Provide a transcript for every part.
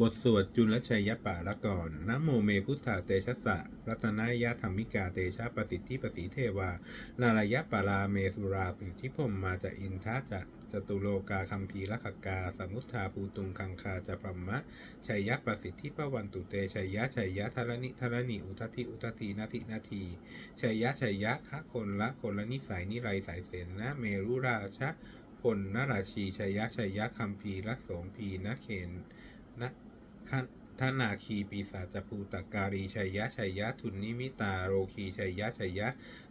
บทสวดจุลชัยยปาละก่อนนะโมเมพุทธาเตชะสะ รัตนายะธรรมิกาเตชะประสิทธิประสีเทวา นารายะปาราเมสุราปิสิทธิพรมมาจะอินทาจะจตุโลกาคัมภีรคกา สมุทธาภูตุงคังคาจะพรมะชัยยะประสิทธิปวันตุเตชัยยะชัยยะทรณิทรณิอุทธิอุทธินาทินาทีชัยยะชัยยะคะคนละคนละนิสัยนิไรสายเสนนะเมรุราชะพลนราชีชัยยะชัยยะคัมภีรโสมพีนะเขน นะทนาคีปีศาจภูตการีชัยยะชัยยะทุนนิมิตาโรคีชัยยะชัยยะ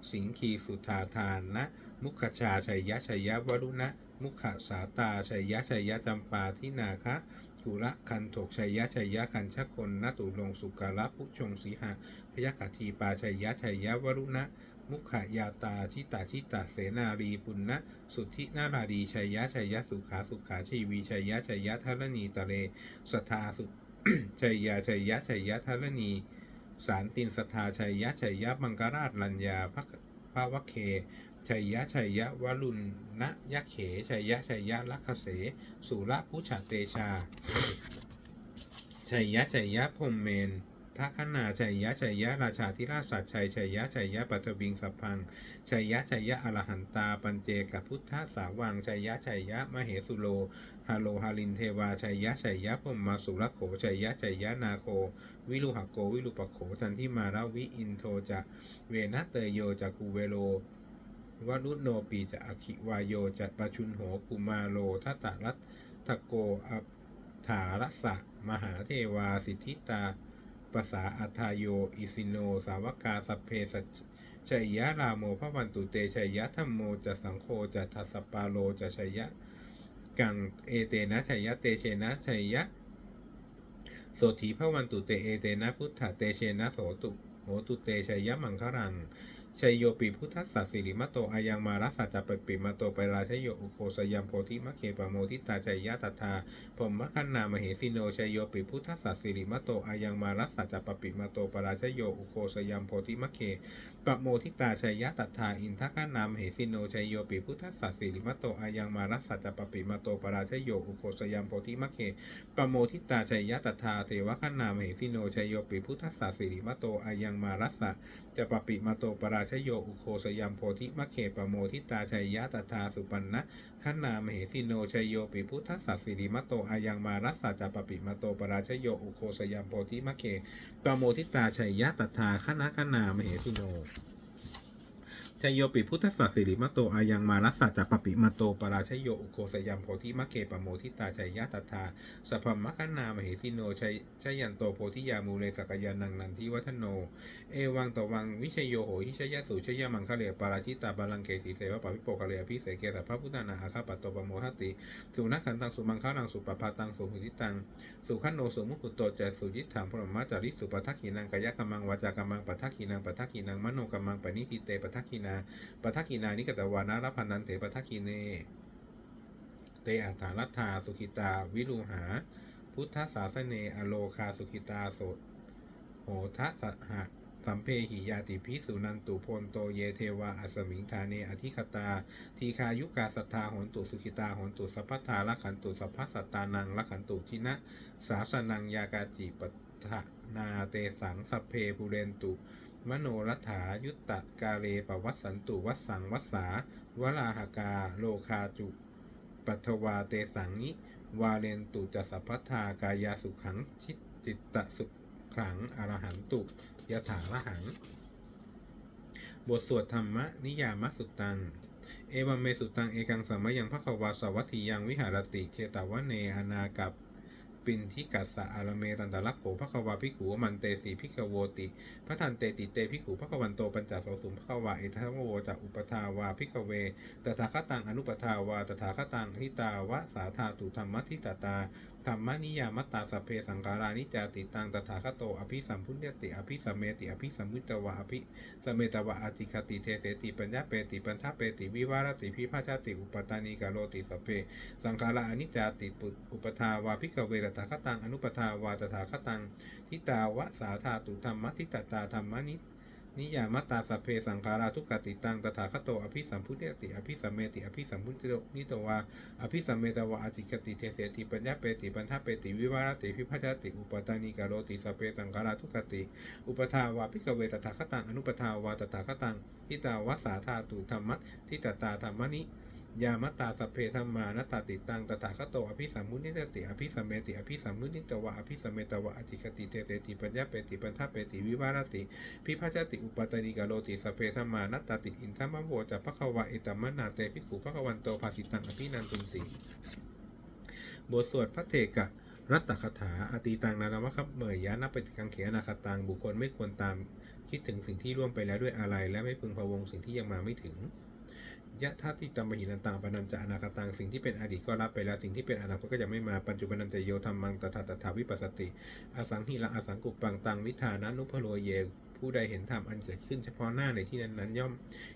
สิงคีสุธาทานนะมุขชาชัยยะชัยยะวรุณะมุขสาตาชัยยะชัยยะจำปาทินาคะกุระคันถกชัยยะชัยยะคันชะคนนตุลงสุการะพุชงสีหะพยกัทีปาชัยยะชัยยะวรุณะ มุขยาตาชิตาชิตาเสนารีปุณณะสุทธินาราดีชัยยะชัยยะสุขาสุขาชีวีชัยยะชัยยะทรณีตะเลสทธาสุชัยยะชัยยะชัยยะทรณี สารตินสทธาชัยยะชัยยะมังกราชลัญญาพระพระวเค ชัยยะชัยยะวรุณนะยะเข ชัยยะชัยยะลัคคเส สุระพุชเตชา ชัยยะชัยยะพรมเมน ทัคนาชัยยะชัยยะราชาธิราชสัจชัยชัยยะชัยยะปัตบิงสัพพังชัยยะชัยยะอรหันตาปัญเจกพุทธสาวังชัยยะชัยยะมเหสุโลฮาโลฮาลินเทวาชัยยะชัยยะพมมาสุรโขชัยยะชัยยะนาโค วิรุหโกวิรุปโขจันทิมาราวิอินโทจะเวนะเตโยจะกูเวโลวรุโนปีจะอคิวายโยจะปชุนโหกุมาโลทัตตรัตทโกอัปถารสะมหาเทวาสิทธิตา ภาษาอัทายโย อิสิโน สาวกาสัพเพสชัยยะรามโมพระวันตุเตชัยยะธรรมโมจะสังโฆจะทัสสปาโลจะชัยยะกังเอเตนะชัยยะเตเชนะชัยยะโสถีพระวันตุเตเอเตนะพุทธเตเชนะโสตุโหตุเตชัยยะมังครัง ชัยโยปิพุทธัสสะสิริมโตอายังมารัสสัจจปปิมาโตไปราชโยอุโคสยัมโพธิมะเคปะโมทิตาชัยยะตถาพรหมคันนามเหสิโนชัยโยปิพุทธัสสะสิริมโตอายังมารัสสัจจปปิมาโตปราชโยอุโคสยัมโพธิมะเคปะโมทิตาชัยยะตถาอินทคันนามเหสิโนชัยโยปิพุทธัสสะสิริมโตอายังมารัสสัจจปปิมาโตปราชโยอุโคสยัมโพธิมะเคปะโมทิตาชัยยะตถาเทวคันนามเหสิโนชัยโยปิพุทธัสสะสิริมโตอายังมารัสสะจะปปิมาโตปราชโยอุโคสยัมโพธิมะเขปโมทิตาชัยยะตถาสุปันนะขันนามเหสิโนชัยโยปิพุทธัสสะสิริมโตอายังมารัสสะจัปปิมโตปราชโยอุโคสยัมโพธิมะเขปโมทิตาชัยยะตถาคณะขันนามเหสิโน ชยโยปิพุทธสัสสิริมโตอายังมารัสสะจัปปปิมโตปราชโยอุโคสยัมโพธิมะเกปะโมทิตาชัยยะตถาสัพพมคันนามเหสิโนชัยชยันโตโพธิยามูเลสกยานังนันทิวัฒโน เอวังตวังวิชยโยโหหิชยสุชยมังคะเลปาราชิตาบาลังเกสีเสวะปะวิโปคะเลอภิเสเกสัพพะพุทธานาอาคาปัตโตปโมหติ สุนักขันตังสุมังคะนังสุปปาตังสุหุติตังสุขันโนสุมุขุโตจะสุยิถามพรหมจาริสุปทักขินังกายกรรมังวาจากรรมังปทักขินังปทักขินังมโนกรรมังปณิทิเตปทักขินาปัทกินานิกตวานารพันนันเถปัทกขิเน เตอัฏฐารัตถาสุขิตา วิรุหา พุทธศาสเน อโลคาสุขิตาโสดโหทะสหะสัมเพหิยาติพิสุนันตุพนโตเยเทวาอัสมิงธาเนอธิคตา ทีคายุกาสัทธาหนตุสุขิตาหนตุสัพพทาละขันตุสัพพสัตตานังละขันตุทินะ สาสนังยากาจิปัฏฐานาเตสังสัพเพภูเรนตุ มโนรัฐายุตตะกาเลปวัสสันตุวัสสังวัสสาวราหกาโลคาจุปัทวาเตสังนิวาเลนตุจะสัพพทากายาสุขังชิตจิตตสุขังอรหันตุยถาละหัง บทสวดธรรมนิยามสุตัง เอวัมเมสุตังเอกังสัมมยังพระควาสวัตถียังวิหารติเชตวะเนอนากับ ปินทิกัสสะอารเมตันตะลักโขพระควาพิขูมันเตสีพิกโวติ พระทันเตติเตพิขูพระควันโตปัญจโสสุมพระควาเอทัมโวจะอุปทาวาพิกเวตถาคตังอนุปทาวาตถาคตังทิตาวะสาธาตุธรรมทิตตา ธรรมนิยามตตาสเพสังขารานิจจติตังตถาคโตอภิสัมพุญญติอภิสัมเมติอภิสัมมุตตวะอภิสมเมตวะอติคติเทเสติปัญญาเปติปัญทเปติวิวารติพิพาชาติอุปตานิกาโลติสเพสังขารานิจจติปุอุปทาวาพิกเวตถาคตังอนุปทาวาตถาคตังทิตาวะสาธาตุธรรมทิตตาธรรมนิ นิยามตตาสัพเพสังขาราทุกขติตังตถาคตโตอภิสัมพุทธติอภิสัมเมติอภิสัมพุทธนิโตวาอภิสัมเมตวาอจิกติเทเสติปัญญาเปติปัญทาเปติวิวารติพิพัชติอุปตานิกาโรติสัพเพสังขาราทุกขติ อุปทาวาพิกเวตถาคตังอนุปทาวาตถาคตังทิตาวสาธาตุธรรมัตทิตตาธรรมนิ ยามตตาสัพเพธรรมานัตตาติตังตถาคตโตอภิสัมมุนิเตติอภิสัมเมติอภิสัมมุนิตวะอภิสัมเมตวะอจิกติเทเสติปัญญาเปติปัญทาเปติวิวารติพิพัชติอุปตนิกาโลติสัพเพธรรมานัตตติอินทมะโวจะภควะเอตมมนาเตภิกขุภควันโตภาสิตังอภินันตุนติบทสวดพระเทกะรัตตคถาอตีตังนารมะครับเมยยะนับปฏิกังเขนาคตังบุคคลไม่ควรตามคิดถึงสิ่งที่ร่วมไปแล้วด้วยอะไร และไม่พึงพะวงสิ่งที่ยังมาไม่ถึง ยะทัตติตัมหินันตังปนัญจะอนาคตังสิ่งที่เป็นอดีตก็รับไปแล้วสิ่งที่เป็นอนาคตก็จะไม่มาปัจจุบันนันตโยธรรมังตถาตถาวิปัสสติ อสังหิละอสังกุปปังตังวิธานานุพโลเย ผู้ใดเห็นธรรมอันเกิดขึ้นเฉพาะหน้าในที่นั้นๆย่อม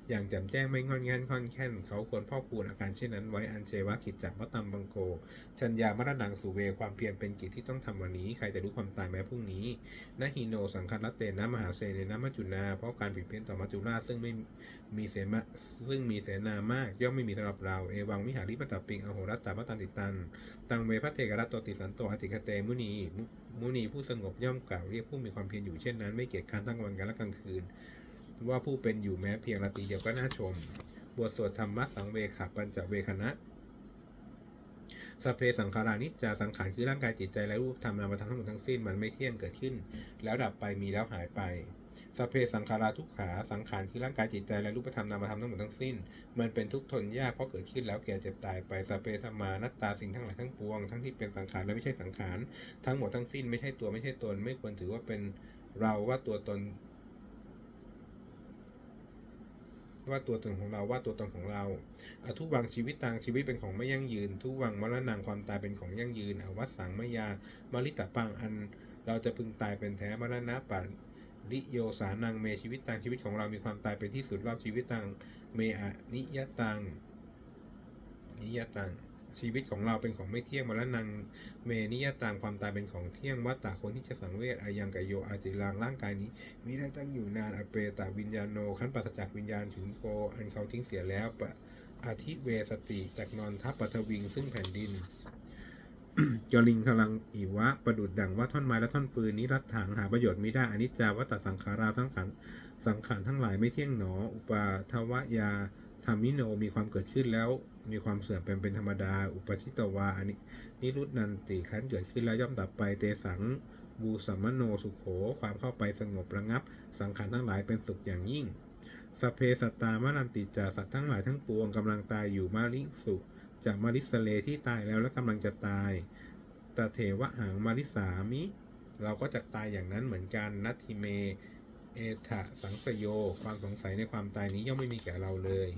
อย่างจ่มแจ้งไม่งอนแงนค่อนแค้นเขาควรพ่อคูณอาการเช่นนั้นไว้อันเชวะกิจจักวัตตัมบังโก ชัญญามรณังสุเวความเพียรเป็นกิจที่ต้องทำวันนี้ ใครจะรู้ความตายแม้พรุ่งนี้นะฮิโนสังครัตเตนะมหาเสนนะมัจจุนา เพราะการผิดเพี้ยนต่อมัจจุราชซึ่งไม่มีเสมาซึ่งมีเสนามาก ย่อมไม่มีสำหรับเราเอวังวิหาริปตตปิงอโหรัตตาปตันติตัน ตังเวพระเทกรัตโตติสันโตอติคเตมุนี มุนีผู้สงบย่อมกล่าวเรียกผู้มีความเพียรอยู่เช่นนั้น ไม่เกียจคร้านทั้งวันกันและกลางคืน ว่าผู้เป็นอยู่แม้เพียงราตรีเดียวก็น่าชม บทสวดธรรมะสังเวขปัญจเวคณะสเพสังขารานิจจาสังขารคือร่างกายจิตใจและรูปธรรมนามธรรมทั้งหมดทั้งสิ้นมันไม่เที่ยงเกิดขึ้น แล้วดับไปมีแล้วหายไป สเพสังขาราทุกขาสังขารคือร่างกายจิตใจและรูปธรรมนามธรรมทั้งหมดทั้งสิ้น มันเป็นทุกทนยากเพราะเกิดขึ้นแล้วแก่เจ็บตายไปสเพสมานัตตาสิ่งทั้งหลายทั้งปวง ทั้งที่เป็นสังขารและไม่ใช่สังขารทั้งหมดทั้งสิ้นไม่ใช่ตัวไม่ใช่ตน ไม่ควรถือว่าเป็นเราว่าตัวตนว่าตัวตนของเราว่าตัวตนของเราอทุวังชีวิตต่างชีวิตเป็นของไม่ยั่งยืน ทุวังมรณงความตายเป็นของยั่งยืนอวัสสังมยามริตะปังอัน เราจะพึงตายเป็นแท้มรณะปั ริโยสานังเมชีวิตต่างชีวิตของเรามีความตายเป็นที่สุดรอบชีวิตต่างเมอะนิยตังนิยตังชีวิตของเราเป็นของไม่เที่ยงมรณังเมนิยตังความตายเป็นของเที่ยงวัตตาคนที่จะสังเวชอายังกโยอาจิรังร่างกายนี้มิได้ตั้งอยู่นานอเปตาวิญญาโนขั้นปราศจากวิญญาณถึงโกอันเขาทิ้งเสียแล้วปะอาทิเวสติจากนอนทับปัทวิงซึ่งแผ่นดิน จลิงพลังอีวะประดุดดังว่าท่อนไม้และท่อนฟืนนี้รัดถางหาประโยชน์ไม่ได้อนิจจาวัตสังขาราทั้งขันสังขารทั้งหลายไม่เที่ยงหนอ อุปาทวยาธรรมิโนมีความเกิดขึ้นแล้วมีความเสื่อมเป็นเป็นธรรมดา อุปชิตวาอนินิรุตนันติขันเกิดขึ้นแล้วย่อมดับไปเตสังบูสัมมโนสุขโข ความเข้าไปสงบระงับ สังขารทั้งหลายเป็นสุขอย่างยิ่งสเพสัตตามรันติจาสัตว์ทั้งหลายทั้งปวงกำลังตายอยู่มาลิสุ จากมาริสเลที่ตายแล้วและกำลังจะตายตเทวะหางมาริสามิ เราก็จะตายอย่างนั้นเหมือนกันนัตทิเม เอทะสังสโย ความสงสัยในความตายนี้ย่อมไม่มีแก่เราเลย